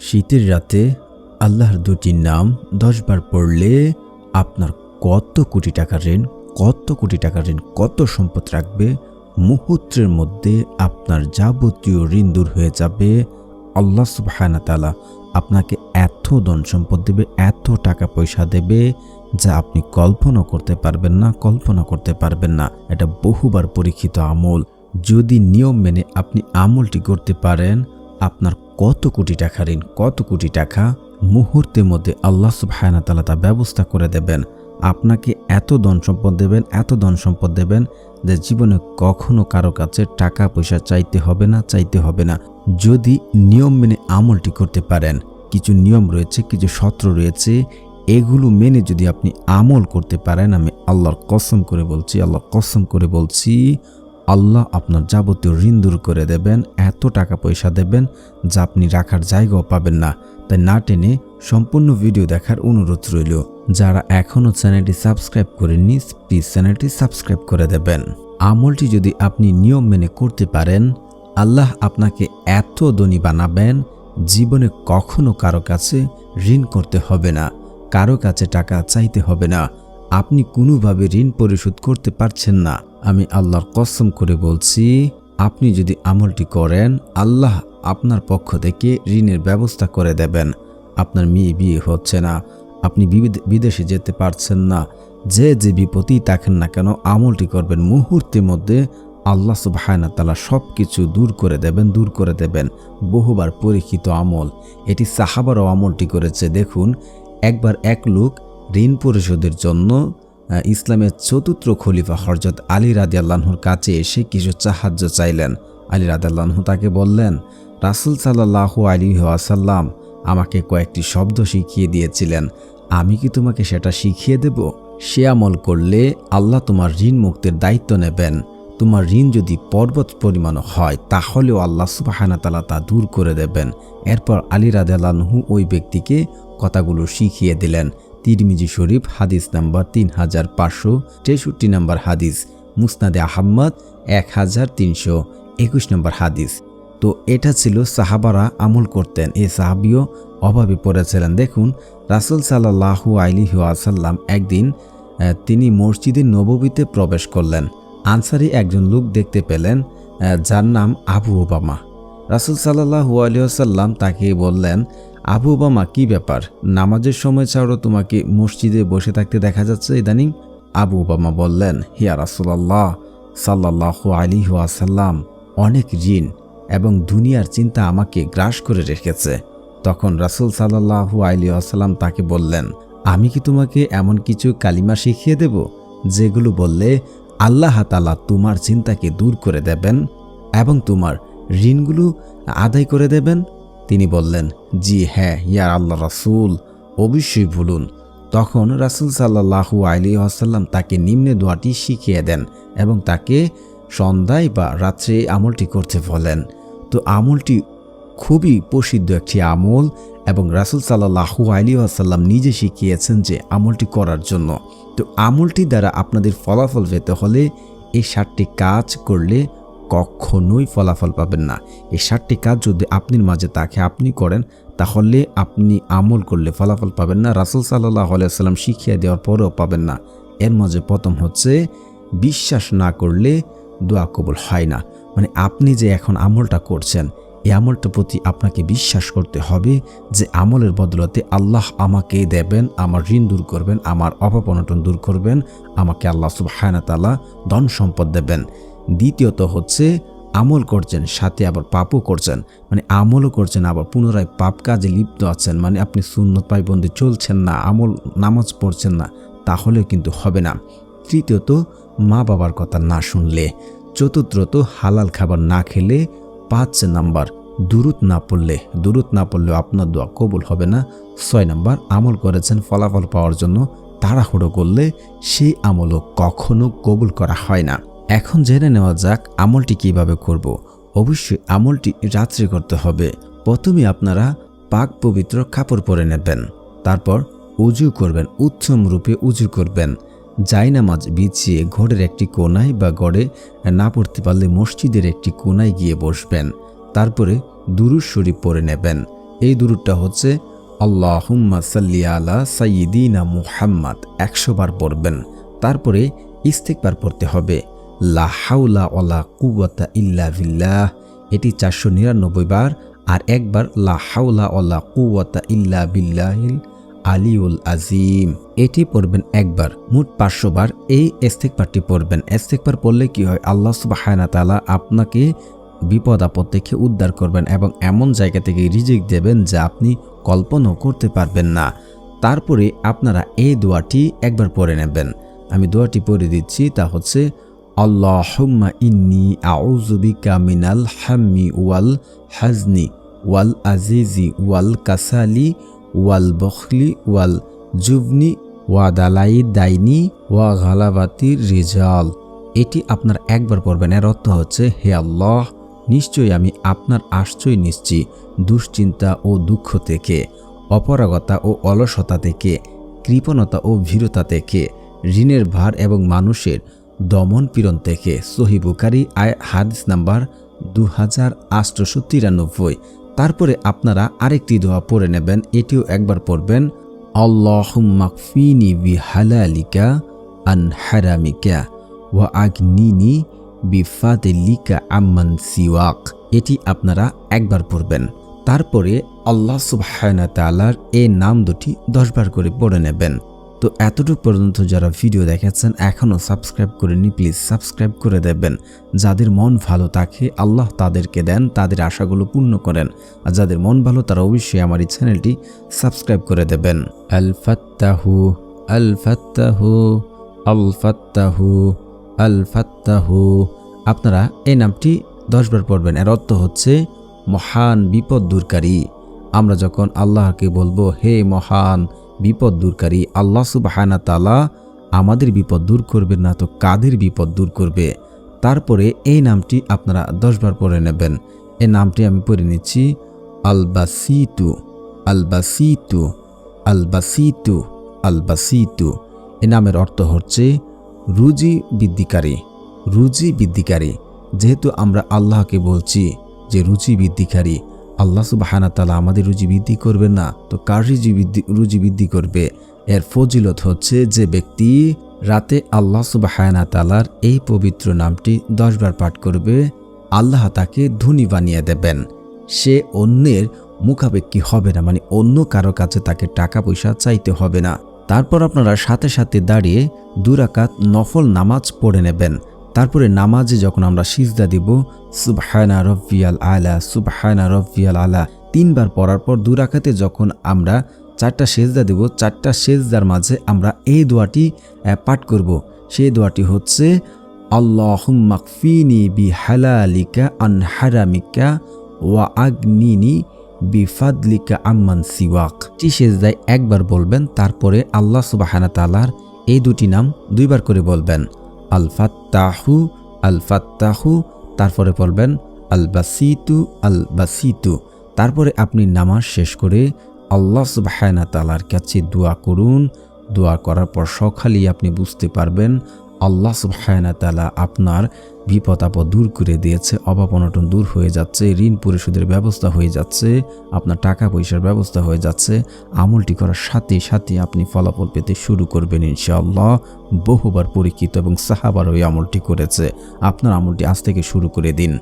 শীতের রাতে আল্লাহর দুটি নাম দশবার পড়লে আপনার কত কোটি টাকা ঋণ, কত কোটি টাকা ঋণ, কত সম্পদ রাখবে? মুহূর্তের মধ্যে আপনার যাবতীয় ঋণ দূর হয়ে যাবে। আল্লাহ সুবহানা তালা আপনাকে এত ধন সম্পদ দেবে, এত টাকা পয়সা দেবে যা আপনি কল্পনা করতে পারবেন না কল্পনা করতে পারবেন না। এটা বহুবার পরীক্ষিত আমল। যদি নিয়ম মেনে আপনি আমলটি করতে পারেন, আপনার কত কোটি টাকা ঋণ, কত কোটি টাকা মুহূর্তের মধ্যে আল্লাহ সুবহানা তালা তা ব্যবস্থা করে দেবেন। আপনাকে এত ধন সম্পদ দেবেন, এত ধন সম্পদ দেবেন যে জীবনে কখনো কারও কাছে টাকা পয়সা চাইতে হবে না, চাইতে হবে না। যদি নিয়ম মেনে আমলটি করতে পারেন, কিছু নিয়ম রয়েছে, কিছু সত্র রয়েছে, এগুলো মেনে যদি আপনি আমল করতে পারেন, আমি আল্লাহর কসম করে বলছি, আল্লাহর কসম করে বলছি আল্লাহ আপনার যাবতীয় ঋণ দূর করে দেবেন, এত টাকা পয়সা দেবেন যা আপনি রাখার জায়গাও পাবেন না। তাই না টেনে সম্পূর্ণ ভিডিও দেখার অনুরোধ রইল। যারা এখনও চ্যানেলটি সাবস্ক্রাইব করেননি, প্লিজ চ্যানেলটি সাবস্ক্রাইব করে দেবেন। আমলটি যদি আপনি নিয়ম মেনে করতে পারেন, আল্লাহ আপনাকে এত ধনী বানাবেন, জীবনে কখনো কারও কাছে ঋণ করতে হবে না, কারও কাছে টাকা চাইতে হবে না। আপনি কোনোভাবে ঋণ পরিশোধ করতে পারছেন না। আমি আল্লাহর কসম করে বলছি, আপনি যদি আমলটি করেন, আল্লাহ আপনার পক্ষ থেকে ঋণের ব্যবস্থা করে দেবেন। আপনার মেয়ে বিয়ে হচ্ছে না, আপনি বিদেশে যেতে পারছেন না। যে যে বিপত্তি থাকেন না কেন, আমলটি করবেন মুহূর্তের মধ্যে আল্লাহ সুবাহানা তালা সব কিছু দূর করে দেবেন, দূর করে দেবেন। বহুবার পরীক্ষিত আমল, এটি সাহাবারও আমলটি করেছে। দেখুন, একবার এক লোক ঋণ পরিশোধের জন্য ইসলামের চতুর্থ খলিফা হরজত আলী রাদি আল্লাহর কাছে এসে কিছু সাহায্য চাইলেন। আলী রাদি আল্লাহ তাকে বললেন, রাসুল সাল্লাহ আলী ওয়াসাল্লাম আমাকে কয়েকটি শব্দ শিখিয়ে দিয়েছিলেন। আমি কি তোমাকে সেটা শিখিয়ে দেব? সে আমল করলে আল্লাহ তোমার ঋণ মুক্তির দায়িত্ব নেবেন। তোমার ঋণ যদি পর্বত পরিমাণ হয়, তাহলেও আল্লাহ সুবাহানা তালা তা দূর করে দেবেন। এরপর আলী রাদেলানহু ওই ব্যক্তিকে কথাগুলো শিখিয়ে দিলেন। তিরমিজি শরীফ, হাদিস নাম্বার তিন হাজার পাঁচশো তেষট্টি নম্বর হাদিস, মুসনাদে আহম্মদ এক হাজার তিনশো একুশ নম্বর হাদিস। তো এটা ছিল সাহাবারা আমল করতেন। এ সাহাবিও অভাবে পড়েছিলেন। দেখুন, রাসুল সাল্লাহু আলিহি একদিন তিনি মসজিদে নববীতে প্রবেশ করলেন। আনসারি একজন লোক দেখতে পেলেন যার নাম আবু ওবামা। রাসুল সাল্লাহু আলিয়াল্লাম তাকে বললেন আবু ওবামা, কি ব্যাপার? নামাজের সময় ছাড়াও তোমাকে মসজিদে বসে থাকতে দেখা যাচ্ছে ইদানিং? আবু ওবামা বললেন, হিয়া রাসুলাল্লাহ সাল্লাহু আলী আসাল্লাম অনেক ঋণ এবং দুনিয়ার চিন্তা আমাকে গ্রাস করে রেখেছে। তখন রাসুল সাল্লাহু আলী আসাল্লাম তাকে বললেন, আমি কি তোমাকে এমন কিছু কালিমা শিখিয়ে দেব, যেগুলো বললে আল্লাহ তালা তোমার চিন্তাকে দূর করে দেবেন এবং তোমার ঋণগুলো আদায় করে দেবেন? তিনি বললেন, জি হ্যাঁ ইয়ার আল্লাহ রাসুল, অবশ্যই ভুলুন। তখন রাসুল সাল্লাহু আলী আসাল্লাম তাকে নিম্নে দোয়াটি শিখিয়ে দেন এবং তাকে সন্ধ্যায় বা রাত্রে আমলটি করতে বলেন। তো আমলটি খুবই প্রসিদ্ধ একটি আমল এবং রাসুল সাল্লাহু আলী আসাল্লাম নিজে শিখিয়েছেন যে আমলটি করার জন্য। তো আমলটি দ্বারা আপনাদের ফলাফল পেতে হলে এই সাতটি কাজ করলে কখনোই ফলাফল পাবেন না। এই সাতটি কাজ যদি আপনার মাঝে তাকে আপনি করেন, তাহলে আপনি আমল করলে ফলাফল পাবেন না। রাসুল সাল্লাহ আলাইসাল্লাম শিখিয়ে দেওয়ার পরেও পাবেন না। এর মাঝে প্রথম হচ্ছে বিশ্বাস না করলে দোয়া কবুল হয় না। মানে আপনি যে এখন আমলটা করছেন এই আমলটার প্রতি আপনাকে বিশ্বাস করতে হবে যে আমলের বদলতে আল্লাহ আমাকে দেবেন, আমার ঋণ দূর করবেন, আমার অভাব অনটন দূর করবেন, আমাকে আল্লাহ সুবাহানা তালা ধন সম্পদ দেবেন। দ্বিতীয়ত হচ্ছে আমল করছেন, সাথে আবার পাপও করছেন। মানে আমলও করছেন, আবার পুনরায় পাপ কাজে লিপ্ত আছেন। মানে আপনি সুন্নত পাইবন্দি চলছেন না, আমল নামাজ পড়ছেন না, তাহলেও কিন্তু হবে না। তৃতীয়ত, মা বাবার কথা না শুনলে। চতুর্থত, হালাল খাবার না খেলে পাঁচ নাম্বার দূরত না পড়লে। দূরত না পড়লেও আপনার দোয়া কবুল হবে না। ছয় নাম্বার, আমল করেছেন, ফলাফল পাওয়ার জন্য তাড়াহুড়ো করলে সেই আমলও কখনো কবুল করা হয় না। এখন জেনে নেওয়া যাক আমলটি কীভাবে করব। অবশ্যই আমলটি রাত্রে করতে হবে। প্রথমে আপনারা পাক পবিত্র কাপড় পরে নেবেন। তারপর উজু করবেন উচ্চম রূপে উজু করবেন। জায়নামাজ বিছিয়ে ঘরের একটি কোনায় বা গড়ে না পড়তে পারলে মসজিদের একটি কোনায় গিয়ে বসবেন। তারপরে দুরুজ শরীফ পরে নেবেন। এই দুরুদটা হচ্ছে, আল্লাহুম্মা সাল্লি আলা সাইয়িদিনা মুহাম্মদ একশো বার পড়বেন। তারপরে ইস্তেকবার পড়তে হবে। লা হাউলা ওয়ালা কুওয়াতা ইল্লা বিল্লাহ। এটি চারশো নিরানব্বই বার আর একবার লা হাউলা ওয়ালা কুওয়াতা ইল্লা বিল্লাহিল আলিউল আজিম। এটি পড়বেন একবার, মোট পাঁচশো বার। এই ইস্তেকবারটি পড়বেন। ইস্তেকবার পড়লে কি হয়? আল্লাহ সুবাহানা তালা আপনাকে বিপদ আপদ থেকে উদ্ধার করবেন এবং এমন জায়গা থেকে রিজিক দেবেন যা আপনি কল্পনাও করতে পারবেন না। তারপরে আপনারা এই দোয়াটি একবার পড়ে নেবেন। আমি দোয়াটি পড়ে দিচ্ছি, তা হচ্ছে আল্লাহুম্মা ইন্নি আউজুবিকা মিনাল হাম্মি ওয়াল হাজনি ওয়াল আজিজি ওয়াল কাসালি ওয়াল বখলি ওয়াল জুবনি ওয়া দালাই ওয়া এটি আপনার একবার পড়বেন, এর অর্থ হচ্ছে, হে আল্লাহ, নিশ্চয়ই আমি আপনার আশ্রয় নিশ্চি দুশ্চিন্তা ও দুঃখ থেকে, অপরাগতা ও অলসতা থেকে, কৃপণতা ও ভীরতা থেকে, ঋণের ভার এবং মানুষের দমন পীড়ন থেকে সহি সহিবুকারী আয় হাদিস নাম্বার দু হাজার আটশোশো তিরানব্বই। তারপরে আপনারা আরেকটি দোয়া পড়ে নেবেন, এটিও একবার পড়বেন বি হালালিকা আন হারামিকা ওয়া আগনিনি বিফাদিলিকা আম্মান সিওয়াক। এটি আপনারা একবার পড়বেন। তারপরে আল্লাহ তাআলার এই নাম দুটি দশবার করে পড়ে নেবেন। তো এতটুকু পর্যন্ত যারা ভিডিও দেখাচ্ছেন এখনও সাবস্ক্রাইব করেনি প্লিজ সাবস্ক্রাইব করে দেবেন। যাদের মন ভালো থাকে, আল্লাহ তাদেরকে দেন, তাদের আশাগুলো পূর্ণ করেন। আর যাদের মন ভালো, তারা অবশ্যই আমার এই চ্যানেলটি সাবস্ক্রাইব করে দেবেন। আল ফাত্তাহু আল ফাত্তাহু আল ফাত্তাহু আল ফাত্তাহু। আপনারা এই নামটি দশবার পড়বেন। এর অর্থ হচ্ছে মহান বিপদ দূরকারী। আমরা যখন আল্লাহকে বলব, হে মহান বিপদ দূরকারী আল্লাহ সুবাহানা তালা আমাদের বিপদ দূর করবে না তো কাদের বিপদ দূর করবে? তারপরে এই নামটি আপনারা দশবার পড়ে নেবেন। এই নামটি আমি পড়ে নিচ্ছি, আলবাসিতু আলবাসিতু আলবাসিতু আলবাসিতু। এ নামের অর্থ হচ্ছে রুজি বৃদ্ধিকারী রুজি বৃদ্ধিকারী। যেহেতু আমরা আল্লাহকে বলছি যে রুচি বৃদ্ধিকারী আল্লাহ সুবাহানা তালা আমাদের রুজি বৃদ্ধি করবে না, তো কার রুজি বৃদ্ধি রুজি বৃদ্ধি করবে? এর ফজিলত হচ্ছে যে ব্যক্তি রাতে আল্লাহ সুবাহানা তালার এই পবিত্র নামটি দশবার পাঠ করবে, আল্লাহ তাকে ধনী বানিয়ে দেবেন। সে অন্যের মুখাপেক্ষী হবে না মানে অন্য কারও কাছে তাকে টাকা পয়সা চাইতে হবে না। তারপর আপনারা সাথে সাথে দাঁড়িয়ে দুরাকাত নফল নামাজ পড়ে নেবেন। তারপরে নামাজে যখন আমরা সিজদা দিব, সুবহানা রব্বিয়াল আলা, সুবহানা রব্বিয়াল আলা, তিনবার পড়ার পর দুরাকাতে যখন আমরা চারটা সেজদা দেব, চারটা সেজদার মাঝে আমরা এই দোয়াটি পাঠ করব। সেই দোয়াটি হচ্ছে আল্লাহুম্মাকফিনি বি হালালিকা আন হারামিকা ওয়া আগনিনি বিফাদলিকা আম্মান সিওয়াক। টি সেজদায় একবার বলবেন, তারপরে আল্লাহ সুবাহানা তালার এই দুটি নাম দুইবার করে বলবেন। আল ফাত্তাহু আল ফাত্তাহু তারপরে বলবেন আল বাসিতু আল বাসিতু তারপরে আপনি নামাজ শেষ করে আল্লাহ সুবাহানা তালার কাছে দোয়া করুন। দোয়া করার পর সকালেই আপনি বুঝতে পারবেন আল্লাহ সুহায়নাতালা আপনার বিপদ, আপদ দূর করে দিয়েছে, অভাব, অনটন দূর হয়ে যাচ্ছে, ঋণ পরিশোধের ব্যবস্থা হয়ে যাচ্ছে, আপনার টাকা পয়সার ব্যবস্থা হয়ে যাচ্ছে, আমলটি করার সাথে সাথে আপনি ফলাফল পেতে শুরু করবেন ইনশাআল্লাহ। বহুবার পরীক্ষিত এবং সাহাবার ওই আমলটি করেছে। আপনার আমলটি আজ থেকে শুরু করে দিন।